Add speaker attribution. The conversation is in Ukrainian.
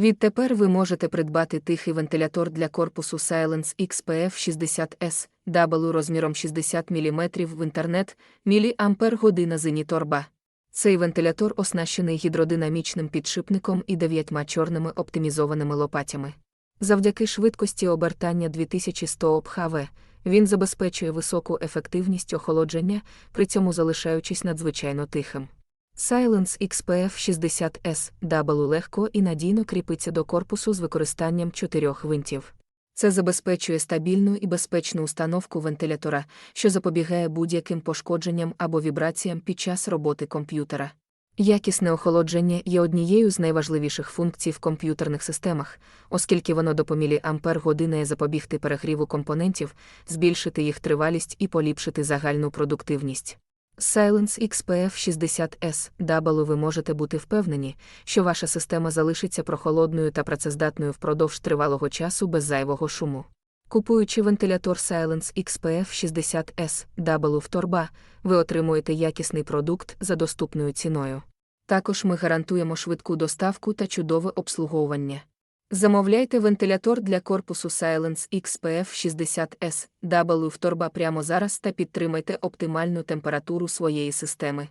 Speaker 1: Відтепер ви можете придбати тихий вентилятор для корпусу Silence XPF 60S W розміром 60 мм в інтернет, міліампер година зеніторба. Цей вентилятор оснащений гідродинамічним підшипником і дев'ятьма чорними оптимізованими лопатями. Завдяки швидкості обертання 2100 обхв, він забезпечує високу ефективність охолодження, при цьому залишаючись надзвичайно тихим. Silence XPF 60S W легко і надійно кріпиться до корпусу з використанням чотирьох винтів. Це забезпечує стабільну і безпечну установку вентилятора, що запобігає будь-яким пошкодженням або вібраціям під час роботи комп'ютера. Якісне охолодження є однією з найважливіших функцій в комп'ютерних системах, оскільки воно допомілі ампер години запобігти перегріву компонентів, збільшити їх тривалість і поліпшити загальну продуктивність. Silence XPF 60S W ви можете бути впевнені, що ваша система залишиться прохолодною та працездатною впродовж тривалого часу без зайвого шуму. Купуючи вентилятор Silence XPF 60S W в торба, ви отримуєте якісний продукт за доступною ціною. Також ми гарантуємо швидку доставку та чудове обслуговування. Замовляйте вентилятор для корпусу Silence XPF 60S W в торба прямо зараз та підтримайте оптимальну температуру своєї системи.